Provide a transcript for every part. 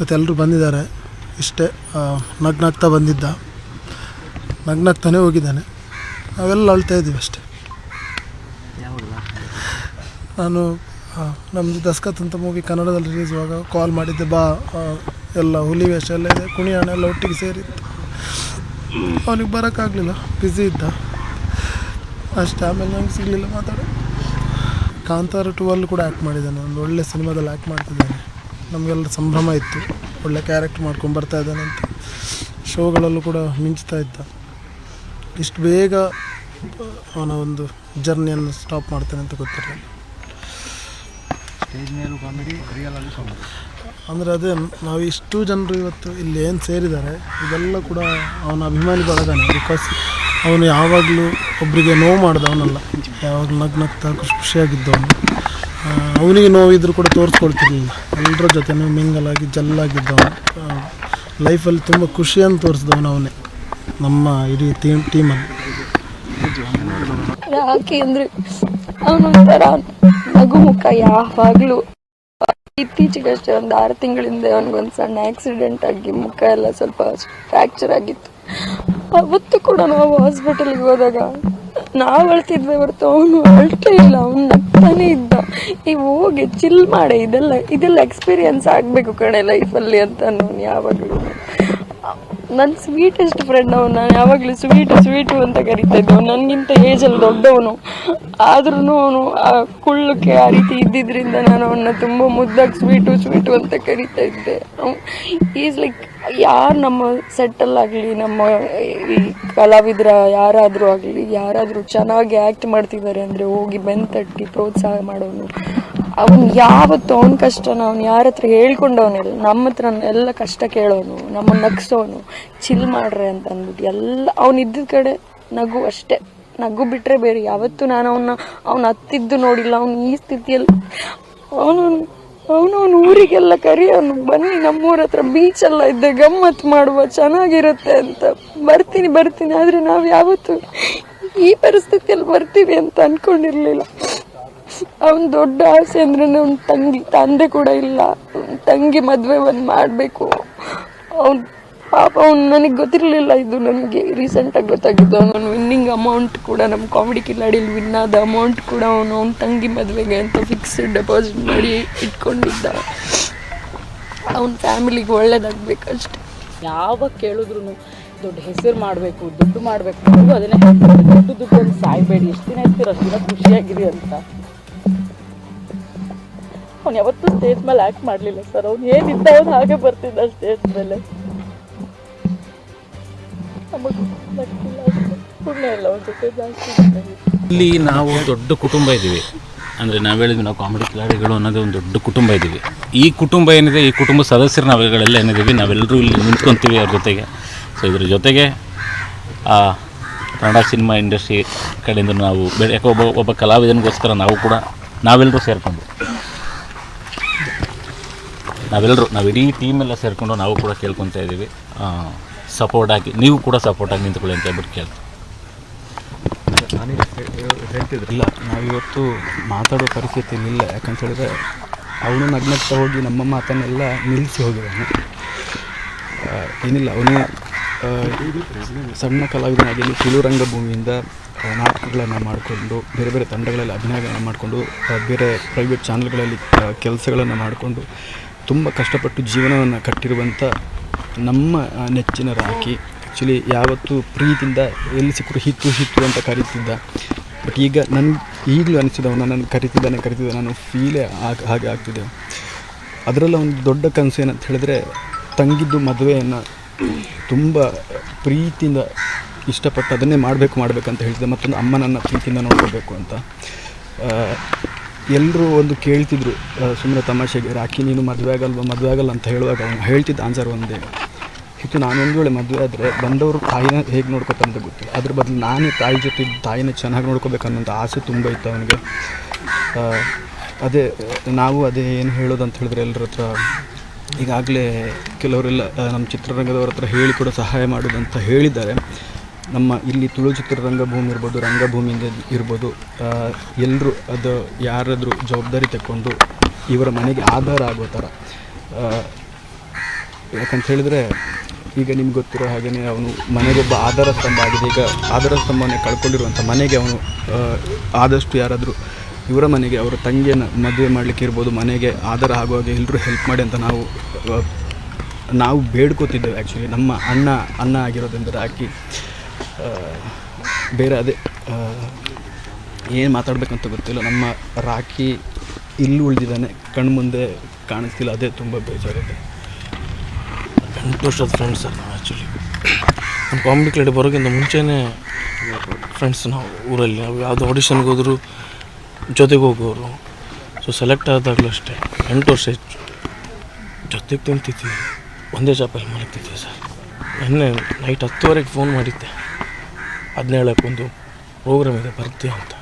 ಇವತ್ತು ಎಲ್ಲರೂ ಬಂದಿದ್ದಾರೆ. ಇಷ್ಟೇ ನಗ್ನಾಗ್ತಾ ಬಂದಿದ್ದ. ನಗ್ನಾಗ್ತಾನೆ ಹೋಗಿದ್ದಾನೆ. ನಾವೆಲ್ಲ ಅಳ್ತಾ ಇದ್ದೀವಿ ಅಷ್ಟೇ. ನಾನು ನಮ್ಮದು ದಸ್ಕತ್ ಅಂತ ಮೂವಿ ಕನ್ನಡದಲ್ಲಿ ರಿಲೀಸ್ ಆಗ ಕಾಲ್ ಮಾಡಿದ್ದೆ, ಬಾ ಎಲ್ಲ ಹುಲಿ ವೇಷ ಎಲ್ಲ ಇದೆ, ಕುಣಿಯಾಣ, ಎಲ್ಲ ಒಟ್ಟಿಗೆ ಸೇರಿತ್ತು ಅವನಿಗೆ ಬರೋಕ್ಕಾಗಲಿಲ್ಲ. ಬ್ಯುಸಿ ಇದ್ದ. ಅಷ್ಟೇ, ಆಮೇಲೆ ನಂಗೆ ಸಿಗಲಿಲ್ಲ ಮಾತಾಡೋ ಕಾಂತಾರ ಟೂ ಅಲ್ಲೂ ಕೂಡ ಆ್ಯಕ್ಟ್ ಮಾಡಿದ್ದಾನೆ. ಒಂದು ಒಳ್ಳೆ ಸಿನಿಮಾದಲ್ಲಿ ಆ್ಯಕ್ಟ್ ಮಾಡ್ತಿದ್ದಾನೆ. ನಮಗೆಲ್ಲ ಸಂಭ್ರಮ ಇತ್ತು. ಒಳ್ಳೆ ಕ್ಯಾರೆಕ್ಟ್ ಮಾಡ್ಕೊಂಡು ಬರ್ತಾ ಇದ್ದಾನೆ ಅಂತ. ಶೋಗಳಲ್ಲೂ ಕೂಡ ಮಿಂಚ್ತಾ ಇದ್ದ. ಇಷ್ಟು ಬೇಗ ಅವನ ಒಂದು ಜರ್ನಿಯನ್ನು ಸ್ಟಾಪ್ ಮಾಡ್ತಾನೆ ಅಂತ ಗೊತ್ತಿರಲಿಲ್ಲ. ಸ್ಟೇಜ್ ಮೇಲೂ ಕಾಮಿಡಿ ರಿಯಲ್ ಆಗಿ ಕಾಮಿಡಿ ಅಂದರೆ ಅದೇ ನಾವು ಇಷ್ಟು ಜನರು ಇವತ್ತು ಇಲ್ಲಿ ಏನು ಸೇರಿದ್ದಾರೆ ಇದೆಲ್ಲ ಕೂಡ ಅವನ ಅಭಿಮಾನಿ ಬಳಗಾನೆ ಬಿಕಾಸ್ ಅವನು ಯಾವಾಗಲೂ ಒಬ್ಬರಿಗೆ ನೋವು ಮಾಡಿದವನಲ್ಲ. ಯಾವಾಗಲೂ ನಗ್ನಗ್ತಾ ಖುಷಿ ಖುಷಿಯಾಗಿದ್ದವನು ಅವನಿಗೆ ನೋವಿದ್ರು ಕೂಡ ತೋರಿಸ್ಕೊಳ್ತಿರ್ಲಿಲ್ಲ ಎಲ್ಲರ ಜೊತೆನೂ ಮಿಂಗಲಾಗಿ ಜಲ್ಲಾಗಿದ್ದವನು. ಲೈಫಲ್ಲಿ ತುಂಬ ಖುಷಿಯನ್ನು ತೋರಿಸಿದವನು ಅವನೇ. ನಮ್ಮ ಇಡೀ ಟೀಮ್ ಟೀಮಲ್ಲಿ ಯಾಕೆ ಅಂದ್ರೆ ಅವನೊಂಥರ ನಗು ಮುಖ ಯಾವಾಗ್ಲೂ. ಇತ್ತೀಚೆಗಷ್ಟೇ ಒಂದು ಆರು ತಿಂಗಳಿಂದ ಅವನಿಗೊಂದು ಸಣ್ಣ ಆಕ್ಸಿಡೆಂಟ್ ಆಗಿ ಮುಖ ಎಲ್ಲ ಸ್ವಲ್ಪ ಫ್ರ್ಯಾಕ್ಚರ್ ಆಗಿತ್ತು. ಅವತ್ತು ಕೂಡ ನಾವು ಹಾಸ್ಪಿಟಲ್ಗೆ ಹೋದಾಗ ನಾವು ಅಳ್ತಿದ್ವಿ ಹೊರತು ಅವನು ಅಳ್ತೇ ಇಲ್ಲ, ಅವನು ನಗ್ತಾನೆ ಇದ್ದ. ನೀವು ಹೋಗಿ ಚಿಲ್ ಮಾಡಿ, ಇದೆಲ್ಲ ಇದೆಲ್ಲ ಎಕ್ಸ್ಪೀರಿಯನ್ಸ್ ಆಗಬೇಕು ಕಣೆ ಲೈಫಲ್ಲಿ ಅಂತ ನಾನು ಯಾವಾಗಲೂ. ನನ್ನ ಸ್ವೀಟೆಸ್ಟ್ ಫ್ರೆಂಡ್ ಅವನು, ನಾನು ಯಾವಾಗಲೂ ಸ್ವೀಟು ಸ್ವೀಟು ಅಂತ ಕರಿತಾ ಇದ್ದೆ ನನಗಿಂತ ಏಜಲ್ಲಿ ದೊಡ್ಡವನು. ಆದ್ರೂ ಅವನು ಆ ಕುಳ್ಳಕ್ಕೆ ಆ ರೀತಿ ಇದ್ದಿದ್ರಿಂದ ನಾನು ಅವನ್ನ ತುಂಬ ಮುದ್ದಾಗಿ ಸ್ವೀಟು ಸ್ವೀಟು ಅಂತ ಕರಿತಾ ಇದ್ದೆ. ಈಸ್ ಲೈಕ್ ಯಾರು ನಮ್ಮ ಸೆಟ್ಟಲ್ಲಾಗಲಿ ನಮ್ಮ ಈ ಕಲಾವಿದರ ಯಾರಾದರೂ ಆಗಲಿ, ಯಾರಾದರೂ ಚೆನ್ನಾಗಿ ಆ್ಯಕ್ಟ್ ಮಾಡ್ತಿದ್ದಾರೆ ಅಂದರೆ ಹೋಗಿ ಬೆನ್ ತಟ್ಟಿ ಪ್ರೋತ್ಸಾಹ ಮಾಡೋನು. ಅವನು ಯಾವತ್ತು ಅವನ ಕಷ್ಟನ ಅವ್ನು ಯಾರ ಹತ್ರ ಹೇಳ್ಕೊಂಡವನಿಲ್ಲ ನಮ್ಮ ಹತ್ರ ಎಲ್ಲ ಕಷ್ಟ ಕೇಳೋನು, ನಮ್ಮನ್ನು ನಗ್ಸೋನು ಚಿಲ್ ಮಾಡ್ರೆ ಅಂತ ಅಂದ್ಬಿಟ್ಟು ಎಲ್ಲ ಅವ್ನು ಇದ್ದ ಕಡೆ ನಗು ಅಷ್ಟೇ. ನಗು ಬಿಟ್ಟರೆ ಬೇರೆ. ಯಾವತ್ತೂ ನಾನು ಅವನ್ನ ಅವ್ನು ಹತ್ತಿದ್ದು ನೋಡಿಲ್ಲ. ಅವನು ಈ ಸ್ಥಿತಿಯಲ್ಲಿ ಅವನು ಅವನು ಊರಿಗೆಲ್ಲ ಕರಿಯೋನು, ಬನ್ನಿ ನಮ್ಮೂರ ಹತ್ರ ಬೀಚೆಲ್ಲ ಇದ್ದೆ ಗಮ್ಮತ್ ಮಾಡುವ, ಚೆನ್ನಾಗಿರುತ್ತೆ ಅಂತ. ಬರ್ತೀನಿ ಬರ್ತೀನಿ, ಆದರೆ ನಾವು ಯಾವತ್ತೂ ಈ ಪರಿಸ್ಥಿತಿಯಲ್ಲಿ ಬರ್ತೀವಿ ಅಂತ ಅನ್ಕೊಂಡಿರ್ಲಿಲ್ಲ. ಅವನ್ ದೊಡ್ಡ ಆಸೆ ಅಂದ್ರೆ ಅವ್ನ ತಂಗಿ, ತಂದೆ ಕೂಡ ಇಲ್ಲ. ತಂಗಿ ಮದ್ವೆ ಒಂದ್ ಮಾಡ್ಬೇಕು. ಅವ್ನ್ ಪಾಪ, ಅವ್ನು ನನಗೆ ಗೊತ್ತಿರಲಿಲ್ಲ ಇದು ನನಗೆ ರೀಸೆಂಟಾಗಿ ಗೊತ್ತಾಗಿದ್ದು. ಅವನು ವಿನ್ನಿಂಗ್ ಅಮೌಂಟ್ ಕೂಡ ನಮ್ಮ ಕಾಮಿಡಿ ಕಿಲಾಡಿಲಿ ವಿನ್ ಆದ ಅಮೌಂಟ್ ಕೂಡ ಅವನು ಅವ್ನ ತಂಗಿ ಮದುವೆಗೆ ಅಂತ ಫಿಕ್ಸ್ಡ್ ಡೆಪಾಸಿಟ್ ಮಾಡಿ ಇಟ್ಕೊಂಡಿದ್ದ. ಅವನ ಫ್ಯಾಮಿಲಿಗೆ ಒಳ್ಳೇದಾಗಬೇಕಷ್ಟೆ. ಯಾವಾಗ ಕೇಳಿದ್ರು ದೊಡ್ಡ ಹೆಸರು ಮಾಡಬೇಕು, ದುಡ್ಡು ಮಾಡಬೇಕು ಅದನ್ನೇ ಹೇಳ್ತಾರೆ ದುಡ್ಡು ದುಡ್ಡು ಅಂತ ಸಾಯ್ಬೇಡಿ. ಎಷ್ಟು ದಿನ ಇರ್ತೀರೋ ಅಷ್ಟು ದಿನ ಖುಷಿಯಾಗಿರಿ ಅಂತ. ಅವ್ನು ಯಾವತ್ತೂ ಸ್ಟೇಜ್ ಮೇಲೆ ಆ್ಯಕ್ಟ್ ಮಾಡಲಿಲ್ಲ ಸರ್ ಅವ್ನು ಏನಿದ್ದ ಅವ್ನು ಹಾಗೆ ಬರ್ತಿದ್ದ ಸ್ಟೇಜ್ ಮೇಲೆ. ನಮಗೆ ಇಲ್ಲ ನಾವು ದೊಡ್ಡ ಕುಟುಂಬ ಇದ್ದೀವಿ. ಅಂದರೆ ನಾವು ಹೇಳಿದ್ವಿ, ನಾವು ಕಾಮಿಡಿ ಕಿಲಾಡಿಗಳು ಅನ್ನೋದು ಒಂದು ದೊಡ್ಡ ಕುಟುಂಬ ಇದ್ದೀವಿ. ಈ ಕುಟುಂಬ ಏನಿದೆ, ಈ ಕುಟುಂಬ ಸದಸ್ಯರು ನಾವುಗಳೆಲ್ಲ ಏನಿದ್ದೀವಿ, ನಾವೆಲ್ಲರೂ ಇಲ್ಲಿ ನಿಂತ್ಕೊತೀವಿ ಅವ್ರ ಜೊತೆಗೆ. ಸೊ ಇದ್ರ ಜೊತೆಗೆ, ಆ ಕನ್ನಡ ಸಿನಿಮಾ ಇಂಡಸ್ಟ್ರಿ ಕಡೆಯಿಂದ ನಾವು ಬೇರೆ ಒಬ್ಬ ಒಬ್ಬ ಕಲಾವಿದನಿಗೋಸ್ಕರ ನಾವು ಕೂಡ, ನಾವೆಲ್ಲರೂ ಸೇರಿಕೊಂಡು. ನಾವೆಲ್ಲರೂ, ನಾವು ಇಡೀ ಟೀಮೆಲ್ಲ ಸೇರಿಕೊಂಡು ನಾವು ಕೂಡ ಕೇಳ್ಕೊತಾ ಇದ್ದೀವಿ. ಸಪೋರ್ಟ್ ಆಗಿ, ನೀವು ಕೂಡ ಸಪೋರ್ಟಾಗಿ ನಿಂತ್ಕೊಳ್ಳಿ ಅಂತ ಹೇಳ್ಬಿಟ್ಟು ಕೇಳ್ತೀವಿ. ಹೇಳ್ತಿದ್ರಲ್ಲ ನಾವಿವತ್ತು ಮಾತಾಡೋ ಪರಿಸ್ಥಿತಿ ಇಲ್ಲ. ಯಾಕಂತ ಹೇಳಿದ್ರೆ, ಅವನು ನಗ್ನಗ್ತಾ ಹೋಗಿ ನಮ್ಮ ಮಾತನ್ನೆಲ್ಲ ನಿಲ್ಲಿಸಿ ಹೋಗಿದ್ದಾನೆ. ಏನಿಲ್ಲ, ಅವನು ಸಣ್ಣ ಕಲಾವಿದನಾಗಿ ತುಳು ರಂಗಭೂಮಿಯಿಂದ ನಾಟಕಗಳನ್ನು ಮಾಡಿಕೊಂಡು, ಬೇರೆ ಬೇರೆ ತಂಡಗಳಲ್ಲಿ ಅಭಿನಯಗಳನ್ನು ಮಾಡಿಕೊಂಡು ಬೇರೆ ಪ್ರೈವೇಟ್ ಚಾನಲ್ಗಳಲ್ಲಿ ಕೆಲಸಗಳನ್ನು ಮಾಡಿಕೊಂಡು, ತುಂಬ ಕಷ್ಟಪಟ್ಟು ಜೀವನವನ್ನು ಕಟ್ಟಿರುವಂಥ ನಮ್ಮ ನೆಚ್ಚಿನ ರಾಖಿ ಆ್ಯಕ್ಚುಲಿ ಯಾವತ್ತೂ ಪ್ರೀತಿಯಿಂದ ಎಲ್ಲಿ ಸಿಕ್ಕರು ಹಿತ್ತು ಹಿತ್ತು ಅಂತ ಕರೀತಿದ್ದ. ಬಟ್ ಈಗ ನನ್ನ ಈಗಲೂ ಅನಿಸಿದ ಅವನು ನನ್ನ ಕರಿತಿದ್ದಾನೆ ಕರಿತಿದ್ದ ನಾನು ಫೀಲೇ ಆಗ, ಹಾಗೆ ಆಗ್ತಿದೆ. ಅದರಲ್ಲ ಒಂದು ದೊಡ್ಡ ಕನಸು ಏನಂತ ಹೇಳಿದ್ರೆ ತಂಗಿದ್ದು ಮದುವೆಯನ್ನು ತುಂಬ ಪ್ರೀತಿಯಿಂದ ಇಷ್ಟಪಟ್ಟು ಅದನ್ನೇ ಮಾಡಬೇಕು, ಮಾಡಬೇಕಂತ ಹೇಳ್ತಿದ್ದೆ. ಮತ್ತೊಂದು ಅಮ್ಮನನ್ನು ಪ್ರೀತಿಯಿಂದ ನೋಡ್ಕೋಬೇಕು ಅಂತ. ಎಲ್ಲರೂ ಒಂದು ಕೇಳ್ತಿದ್ರು ಸುಮ್ಮನೆ ತಮಾಷೆಗೆ, ರಾಖಿ, ನೀನು ಮದುವೆ ಆಗಲ್ವ? ಮದುವೆ ಆಗಲ್ಲ? ಅಂತ ಹೇಳುವಾಗ ಅವನು ಹೇಳ್ತಿದ್ದ ಆನ್ಸರ್ ಒಂದೇ. ಇದು ನಾನೊಂದು ವೇಳೆ ಮದುವೆ ಆದರೆ ಬಂದವರು ತಾಯಿನ ಹೇಗೆ ನೋಡ್ಕೊತಾರೆ ಅಂತ ಗೊತ್ತಿಲ್ಲ. ಅದ್ರ ಬದಲು ನಾನೇ ತಾಯಿ ಜೊತೆ ತಾಯಿನ ಚೆನ್ನಾಗಿ ನೋಡ್ಕೋಬೇಕನ್ನೋಂಥ ಆಸೆ ತುಂಬ ಇತ್ತು ಅವನಿಗೆ. ಅದೇ, ನಾವು ಅದೇ ಏನು ಹೇಳೋದು ಅಂತ ಹೇಳಿದ್ರೆ ಎಲ್ಲರ ಹತ್ರ ಈಗಾಗಲೇ ಕೆಲವರೆಲ್ಲ ನಮ್ಮ ಚಿತ್ರರಂಗದವ್ರ ಹತ್ರ ಹೇಳಿ ಕೂಡ ಸಹಾಯ ಮಾಡೋದಂತ ಹೇಳಿದ್ದಾರೆ. ನಮ್ಮ ಇಲ್ಲಿ ತುಳು ಚಿತ್ರರಂಗಭೂಮಿ ಇರ್ಬೋದು, ರಂಗಭೂಮಿಯಿಂದ ಇರ್ಬೋದು ಎಲ್ಲರೂ ಅದು ಯಾರಾದರೂ ಜವಾಬ್ದಾರಿ ತಗೊಂಡು ಇವರ ಮನೆಗೆ ಆಧಾರ ಆಗೋ ಥರ. ಯಾಕಂತ ಹೇಳಿದ್ರೆ ಈಗ ನಿಮ್ಗೆ ಗೊತ್ತಿರೋ ಹಾಗೆಯೇ ಅವನು ಮನೆಗೊಬ್ಬ ಆಧಾರ ಸ್ತಂಭ ಆಗಿದೆ. ಈಗ ಆಧಾರ ಸ್ತಂಭವನ್ನೇ ಕಳ್ಕೊಂಡಿರುವಂಥ ಮನೆಗೆ ಅವನು ಆದಷ್ಟು ಯಾರಾದರೂ ಇವರ ಮನೆಗೆ ಅವರ ತಂಗಿಯನ್ನು ಮದುವೆ ಮಾಡಲಿಕ್ಕೆ ಇರ್ಬೋದು, ಮನೆಗೆ ಆಧಾರ ಆಗುವಾಗ ಎಲ್ಲರೂ ಹೆಲ್ಪ್ ಮಾಡಿ ಅಂತ ನಾವು ನಾವು ಬೇಡ್ಕೋತಿದ್ದೇವೆ ಆ್ಯಕ್ಚುಲಿ ನಮ್ಮ ಅಣ್ಣ ಅಣ್ಣ ಆಗಿರೋದ್ರಿಂದ ರಾಕಿ ಬೇರೆ ಅದೇ ಏನು ಮಾತಾಡಬೇಕಂತ ಗೊತ್ತಿಲ್ಲ. ನಮ್ಮ ರಾಕಿ ಇಲ್ಲಿ ಉಳಿದಿದ್ದಾನೆ. ಕಣ್ಮುಂದೆ ಕಾಣಿಸ್ತಿಲ್ಲ. ಅದೇ ತುಂಬ ಬೇಜಾರಿದೆ. ಎಂಟು ವರ್ಷದ ಫ್ರೆಂಡ್ಸ್ ಸರ್ ನಾವು ಆ್ಯಕ್ಚುಲಿ ನಮ್ಮ ಕಾಮಿಡಿ ಕ್ಲಬ್ ಬರೋಕ್ಕಿಂತ ಮುಂಚೆನೇ ಫ್ರೆಂಡ್ಸ್ ನಾವು ಊರಲ್ಲಿ. ನಾವು ಯಾವುದೋ ಆಡಿಷನ್ಗೆ ಹೋದರೂ ಜೊತೆಗೆ ಹೋಗೋರು. ಸೊ ಸೆಲೆಕ್ಟ್ ಆದಾಗಲೂ ಅಷ್ಟೇ. ಎಂಟು ವರ್ಷ ಹೆಚ್ಚು ಜೊತೆಗೆ ತಿಂತಿದ್ವಿ. ಒಂದೇ ಚಾಪಲ್ಲಿ ಮಲಗ್ತಿದ್ವಿ ಸರ್. ನಿನ್ನೆ ನೈಟ್ ಹತ್ತುವರೆಗೆ ಫೋನ್ ಮಾಡಿದ್ದೆ. ಹದಿನೇಳಕ್ಕೊಂದು ಪ್ರೋಗ್ರಾಮ್ ಇದೆ ಬರ್ತೀಯ ಅಂತ.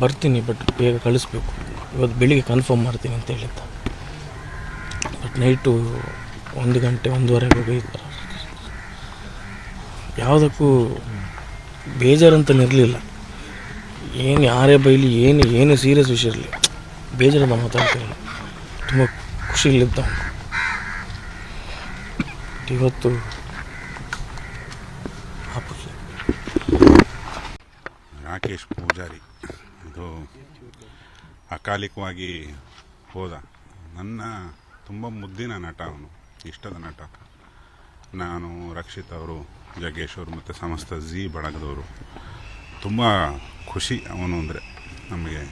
ಬರ್ತೀನಿ ಬಟ್ ಬೇಗ ಕಳಿಸ್ಬೇಕು. ಇವತ್ತು ಬೆಳಿಗ್ಗೆ ಕನ್ಫರ್ಮ್ ಮಾಡ್ತೀನಿ ಅಂತ ಹೇಳಿದ್ದ. ಬಟ್ ನೈಟು ಒಂದು ಗಂಟೆ ಒಂದೂವರೆಗೆ ಹೋಗಿದ್ದಾರೆ ಯಾವುದಕ್ಕೂ ಬೇಜಾರಂತ ಇರಲಿಲ್ಲ. ಏನು ಯಾರೇ ಬೈಲಿ, ಏನು ಏನು ಸೀರಿಯಸ್ ವಿಷಯ ಇರಲಿ. ಬೇಜಾರಿಂದ ಮಾತಾಡ್ತೀನಿ ತುಂಬ ಖುಷಿಯಲ್ಲಿದ್ದ. ಇವತ್ತು ರಾಕೇಶ್ ಪೂಜಾರಿ, ಇದು ಅಕಾಲಿಕವಾಗಿ ಹೋದ. ನನ್ನ ತುಂಬ ಮುದ್ದಿನ ನಟ ಅವನು. ಇಷ್ಟದ ನಟ ನಾನು ರಕ್ಷಿತ್ ಅವರು, ಜಗ್ಗೇಶ್ ಅವರು ಮತ್ತು ಸಮಸ್ತ ಜಿ ಬಳಗದವರು. ತುಂಬ ಖುಷಿ ಅವನು ಅಂದರೆ ನಮಗೆ.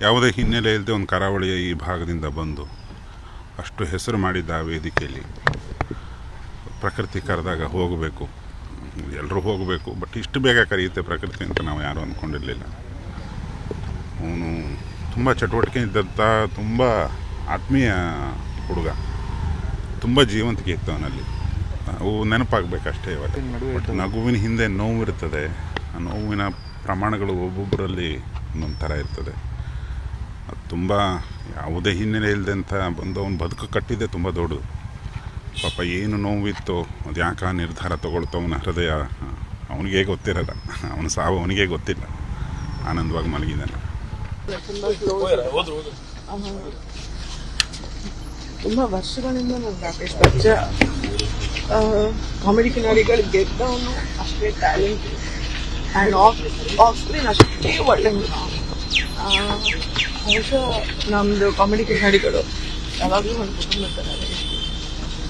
ಯಾವುದೇ ಹಿನ್ನೆಲೆ ಇಲ್ಲದೆ ಒಂದು ಕರಾವಳಿಯ ಈ ಭಾಗದಿಂದ ಬಂದು ಅಷ್ಟು ಹೆಸರು ಮಾಡಿದ್ದ ಆ ವೇದಿಕೆಯಲ್ಲಿ ಪ್ರಕೃತಿ ಕರೆದಾಗ ಹೋಗಬೇಕು. ಎಲ್ಲರೂ ಹೋಗಬೇಕು, ಬಟ್ ಇಷ್ಟು ಬೇಗ ಕರೆಯುತ್ತೆ ಪ್ರಕೃತಿ ಅಂತ ನಾವು ಯಾರೂ ಅಂದ್ಕೊಂಡಿರಲಿಲ್ಲ ಅವನು ತುಂಬ ಚಟುವಟಿಕೆ ಇದ್ದಂಥ ತುಂಬ ಆತ್ಮೀಯ ಹುಡುಗ. ತುಂಬ ಜೀವಂತಿಕೆ ಇತ್ತು ಅವನಲ್ಲಿ. ಅವು ನೆನಪಾಗಬೇಕಷ್ಟೇ ಇವಾಗ. ಬಟ್ ನಗುವಿನ ಹಿಂದೆ ನೋವಿರ್ತದೆ ಆ ನೋವಿನ ಪ್ರಮಾಣಗಳು ಒಬ್ಬೊಬ್ಬರಲ್ಲಿ ಒಂದೊಂದು ಥರ ಇರ್ತದೆ. ಅದು ತುಂಬ ಯಾವುದೇ ಹಿನ್ನೆಲೆ ಇಲ್ಲದೆ ಅಂತ ಬಂದು ಅವನು ಬದುಕು ಕಟ್ಟಿದ್ದೆ ತುಂಬ ದೊಡ್ಡದು ಪಾಪ ಏನು ನೋವಿತ್ತು ಅದು ಯಾಕೆ ಆ ನಿರ್ಧಾರ ತಗೊಳ್ತು ಅವನ ಹೃದಯ ಅವನಿಗೆ ಗೊತ್ತಿರಲ್ಲ. ಅವನ ಸಾವು ಅವನಿಗೆ ಗೊತ್ತಿಲ್ಲ. ಆನಂದವಾಗಿ ಮಲಗಿದ್ದಾನೆ. ತುಂಬ ವರ್ಷಗಳಿಂದ ನಾನು ರಾಕೇಶ್ ಬಚ್ಚ ಕಾಮಿಡಿ ಕಿನಾರಿಗಳು ಗೆದ್ದವನು ಅಷ್ಟೇ talent and off off screen ಅಷ್ಟೇ ಒಳ್ಳೆ ಬಹುಶಃ ನಮ್ಮದು ಕಾಮಿಡಿ ಕಿನಾರಿಗಳು ಯಾವಾಗಲೂ ಒಂದು ಕುಟುಂಬ ಥರ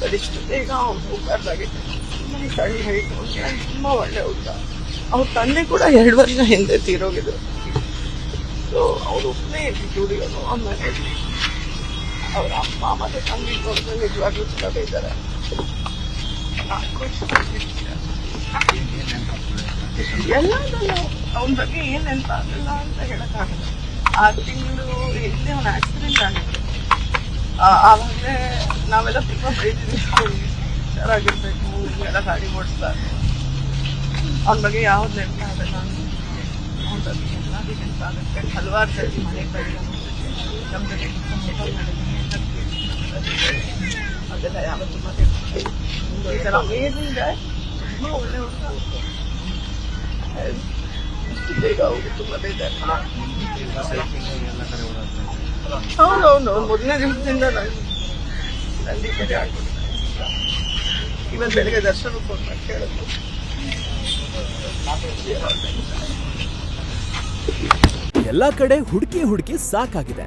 ಬಟ್ ಇಷ್ಟು ಬೇಗ ಅವ್ನು ಹೋಗ್ಬಾರ್ದಾಗಿತ್ತು ಸಣ್ಣ ಹೈಟ್ ತುಂಬ ಒಳ್ಳೆ ಹುಡುಗ ಅವ್ರ ತಂದೆ ಕೂಡ ಎರಡು ವರ್ಷ ಹಿಂದೆ ತೀರೋಗಿದ್ರು. ಸೊ ಅವ್ರು ಒಬ್ಬನೇ ಸ್ಟುಡಿಯೋನು ಆಮೇಲೆ ಅವ್ರ ಅಮ್ಮ ಮತ್ತೆ ತಂಗಿ ನೋಡಿದ್ರೆ ನಿಜವಾಗ್ಲೂ ತುಂಬ ಬೇಜಾರ ಎಲ್ಲದಲ್ಲ ಅವನ ಬಗ್ಗೆ ಏನ್ ನೆನಪಾಗಲ್ಲ ಅಂತ ಹೇಳಕ್ಕಾಗಲ್ಲ. ಆ ತಿಂಗಳು ಹಿಂದೆ ಅವನ ಆಕ್ಸಿಡೆಂಟ್ ಆಗಿತ್ತು ಆವಾಗಲೇ ನಾವೆಲ್ಲ ತುಂಬಾ ಬೈದಿದ್ವಿ ಹುಷಾರಾಗಿರ್ಬೇಕು ಹಿಂಗೆಲ್ಲ ಗಾಡಿ ಓಡಿಸ್ಬಾರ್ದು ಅವನ ಬಗ್ಗೆ ಯಾವ್ದು ನೆನಪಾಗಲ್ಲ ಅವನ ಬಗ್ಗೆ ಎಲ್ಲಾದ್ರೂ ನೆನಪಾಗುತ್ತೆ ಹಲವಾರು ಸರಿ ಮನೆ ಕಡೆ ನಮ್ಮ ಜೊತೆ ಅದೆಲ್ಲ ಯಾವತ್ತೂ ಮತ್ತೆ ಅಮೇಜಿಂಗ್ ತುಂಬ ಹೌದೌದು ಮೊದಲನೇ ದಿವಸದಿಂದ ನಂದಿ ಕಡೆ ಆಗ್ಬಿಟ್ಟು ಇವತ್ತು ಬೆಳಗ್ಗೆ ದರ್ಶನ ಫೋನ್ ಮಾಡಿ ಕೇಳಿದ್ರು. ಎಲ್ಲಾ ಕಡೆ ಹುಡುಕಿ ಹುಡುಕಿ ಸಾಕಾಗಿದೆ.